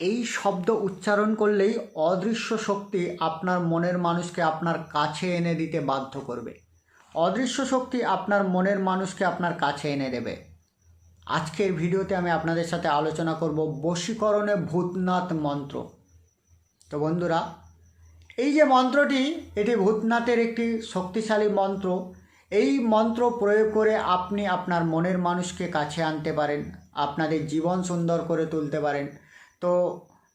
এই শব্দ উচ্চারণ করলেই অদৃশ্য শক্তি আপনার মনের মানুষকে আপনার কাছে এনে দিতে বাধ্য করবে। অদৃশ্য শক্তি আপনার মনের মানুষকে আপনার কাছে এনে দেবে। আজকের ভিডিওতে আমি আপনাদের সাথে আলোচনা করব বশীকরণে ভূতনাথ মন্ত্র। তো বন্ধুরা, এই যে মন্ত্রটি, এটি ভূতনাথের একটি শক্তিশালী মন্ত্র। এই মন্ত্র প্রয়োগ করে আপনি আপনার মনের মানুষকে কাছে আনতে পারেন, আপনাদের জীবন সুন্দর করে তুলতে পারেন। তো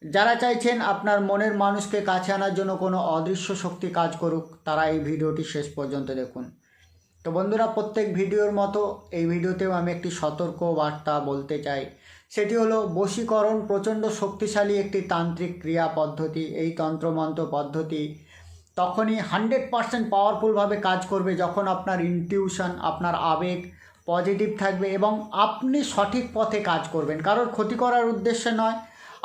যারা চাইছেন আপনার মনের মানুষকে কাছে আনার জন্য কোনো অদৃশ্য শক্তি কাজ করুক, তারা এই ভিডিওটি শেষ পর্যন্ত দেখুন। তো বন্ধুরা, প্রত্যেক ভিডিওর মতো এই ভিডিওতেও আমি একটি সতর্ক বার্তা বলতে চাই। সেটি হলো, বশীকরণ প্রচণ্ড শক্তিশালী একটি তান্ত্রিক ক্রিয়া পদ্ধতি। এই তন্ত্রমন্ত্র পদ্ধতি তখনই হান্ড্রেড পারসেন্ট পাওয়ারফুলভাবে কাজ করবে যখন আপনার ইনটিউশন, আপনার আবেগ পজিটিভ থাকবে এবং আপনি সঠিক পথে কাজ করবেন। কারোর ক্ষতি করার উদ্দেশ্যে নয়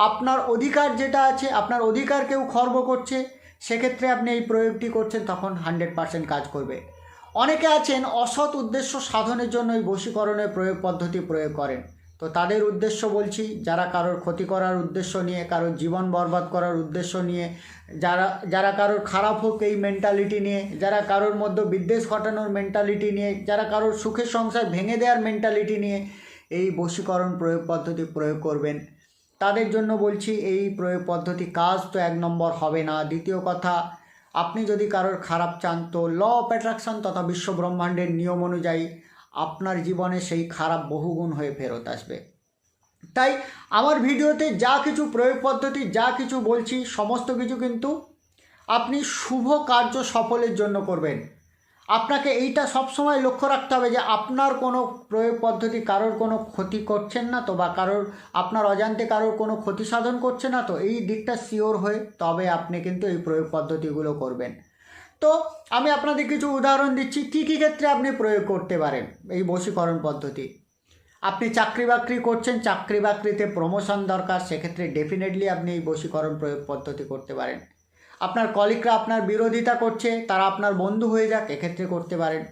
আপনার অধিকার যেটা আছে, আপনার অধিকার কেউ খর্ব করছে, সেক্ষেত্রে আপনি এই প্রয়োগটি করছেন, তখন হান্ড্রেড পারসেন্ট কাজ করবে। অনেকে আছেন, অসৎ উদ্দেশ্য সাধনের জন্য এই বশীকরণের প্রয়োগ পদ্ধতি প্রয়োগ করেন। তো তাদের উদ্দেশ্য বলছি, যারা কারোর ক্ষতি করার উদ্দেশ্য নিয়ে, কারোর জীবন বরবাদ করার উদ্দেশ্য নিয়ে, যারা যারা কারোর খারাপ হোক এই মেন্টালিটি নিয়ে, যারা কারোর মধ্যে বিদ্বেষ ঘটানোর মেন্টালিটি নিয়ে, যারা কারোর সুখের সংসার ভেঙে দেওয়ার মেন্টালিটি নিয়ে, এই বশীকরণ প্রয়োগ পদ্ধতি প্রয়োগ করবেন। তাদের জন্য বলছি, এই প্রয়োগ পদ্ধতি কাজ তো এক নম্বর হবে না। দ্বিতীয় কথা, আপনি যদি কারোর খারাপ চান তো ল অফ অ্যাট্রাকশন তথা বিশ্ব ব্রহ্মাণ্ডের নিয়ম অনুযায়ী আপনার জীবনে সেই খারাপ বহুগুণ হয়ে ফেরত আসবে। তাই আমার ভিডিওতে যা কিছু প্রয়োগ পদ্ধতি, যা কিছু বলছি, সমস্ত কিছু কিন্তু আপনি শুভ কার্য সফলের জন্য করবেন। আপনাকে এইটা সবসময় লক্ষ্য রাখতে হবে যে আপনার কোনো প্রয়োগ পদ্ধতি কারোর কোনো ক্ষতি করছেন না তো বা কারোর, আপনার অজান্তে কারোর কোনো ক্ষতি সাধন করছে না তো এই দিকটা শিওর হয়ে তবে আপনি কিন্তু এই প্রয়োগ পদ্ধতিগুলো করবেন। তো আমি আপনাদের কিছু উদাহরণ দিচ্ছি, কী কী ক্ষেত্রে আপনি প্রয়োগ করতে পারেন এই বশীকরণ পদ্ধতি? আপনি চাকরি বাকরি করছেন, চাকরি বাকরিতে প্রমোশন দরকার, সেক্ষেত্রে ডেফিনেটলি আপনি এই বশীকরণ প্রয়োগ পদ্ধতি করতে পারেন। আপনার কলিগরা আপনার বিরোধিতা করছে, তারা আপনার বন্ধু হয়ে যাক, এক্ষেত্রে করতে পারেন।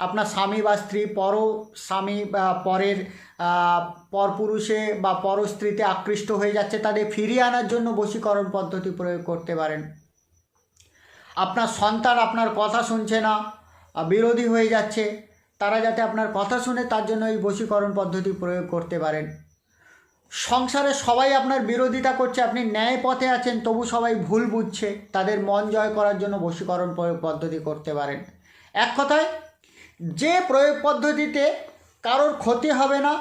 আপনার স্বামী বা স্ত্রী পর স্বামী বা পরের পরপুরুষে বা পর স্ত্রীতে আকৃষ্ট হয়ে যাচ্ছে, তাদের ফিরিয়ে আনার জন্য বশীকরণ পদ্ধতি প্রয়োগ করতে পারেন। আপনার সন্তান আপনার কথা শুনছে না বিরোধী হয়ে যাচ্ছে, তারা যাতে আপনার কথা শুনে তার জন্য এই বশীকরণ পদ্ধতি প্রয়োগ করতে পারেন। সংসারে সবাই আপনার বিরোধিতা করছে, আপনি ন্যায় পথে আছেন, তবু সবাই ভুল বুঝছে, তাদের মন জয় করার জন্য বশীকরণ প্রয়োগ পদ্ধতি করতে পারেন। এক কথায়, যে প্রয়োগ পদ্ধতিতে কারোর ক্ষতি হবে না,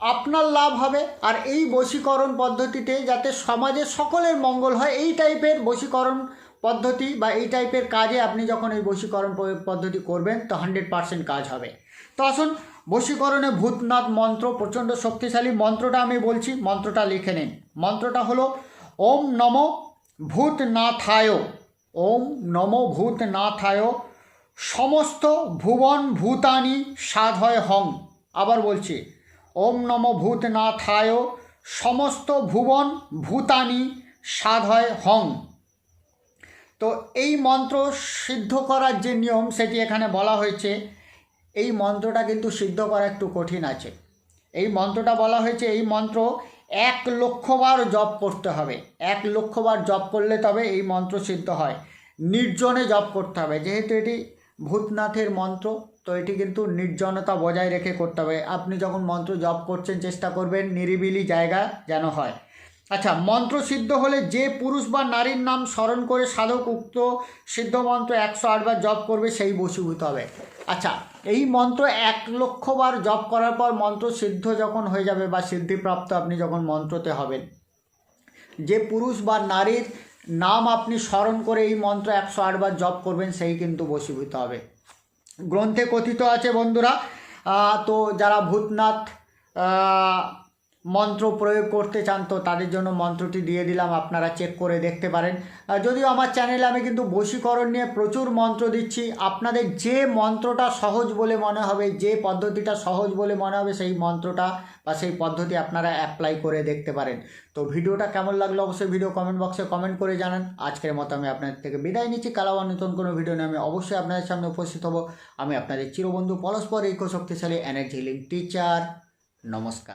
আপনার লাভ হবে, আর এই বশীকরণ পদ্ধতিতে যাতে সমাজে সকলের মঙ্গল হয়, এই টাইপের বশীকরণ পদ্ধতি বা এই টাইপের কাজে আপনি যখন এই বশীকরণ পদ্ধতি করবেন, তো হান্ড্রেড পারসেন্ট কাজ হবে। তো আসুন বশীকরণে ভূতনাথ মন্ত্র, প্রচণ্ড শক্তিশালী মন্ত্রটা আমি বলছি, মন্ত্রটা লিখে নিন। মন্ত্রটা হলো, ওম নম ভূতনাথায়, ওম নম ভূতনাথায়, সমস্ত ভুবন ভূতানি সাধয় হং। আবার বলছি, ওম নম ভূতনাথায়, সমস্ত ভুবন ভূতানি সাধয় হং। তো এই মন্ত্র সিদ্ধ করার যে নিয়ম, সেটি এখানে বলা হয়েছে। এই মন্ত্রটা কিন্তু সিদ্ধ করা একটু কঠিন আছে। এই মন্ত্রটা বলা হয়েছে, এই মন্ত্র এক লক্ষবার জপ করতে হবে। এক লক্ষবার জপ করলে তবে এই মন্ত্র সিদ্ধ হয়। নির্জনে জপ করতে হবে। যেহেতু এটি ভূতনাথের মন্ত্র, তো এটি কিন্তু নির্জনতা বজায় রেখে করতে হবে। আপনি যখন মন্ত্র জপ করছেন, চেষ্টা করবেন নিরিবিলি জায়গা যেন হয়। আচ্ছা মন্ত্র সিদ্ধ হলে যে পুরুষ বা নারীর নাম স্মরণ করে সাধক উক্ত সিদ্ধ মন্ত্র একশো আটবার জপ করবে, সেই বশীভূত হবে। আচ্ছা এই মন্ত্র এক লক্ষবার জপ করার পর মন্ত্র সিদ্ধ যখন হয়ে যাবে বা সিদ্ধিপ্রাপ্ত আপনি যখন মন্ত্রতে হবেন, যে পুরুষ বা নারীর নাম আপনি স্মরণ করে এই মন্ত্র একশো আটবার জপ করবেন, সেই কিন্তু বশীভূত হবে। গ্রন্থে কথিত আছে বন্ধুরা তো যারা ভূতনাথ মন্ত্র প্রয়োগ করতে চান তো তাদের জন্য মন্ত্রটি দিয়ে দিলাম, আপনারা চেক করে দেখতে পারেন। যদিও আমার চ্যানেলে আমি কিন্তু বশীকরণ নিয়ে প্রচুর মন্ত্র দিচ্ছি, আপনাদের যে মন্ত্রটা সহজ বলে মনে হবে, যে পদ্ধতিটা সহজ বলে মনে হবে, সেই মন্ত্রটা বা সেই পদ্ধতি আপনারা অ্যাপ্লাই করে দেখতে পারেন। তো ভিডিওটা কেমন লাগল অবশ্যই ভিডিও কমেন্ট বক্সে কমেন্ট করে জানান। আজকের মতো আমি আপনাদের থেকে বিদায় নিচ্ছি। কালাওয়া নতুন কোনো ভিডিও নিয়ে আমি অবশ্যই আপনাদের সামনে উপস্থিত হব। আমি আপনাদের চিরবন্ধু পরস্পর এই শক্তিশালী এনার্জি হিলিং টিচার নমস্কার।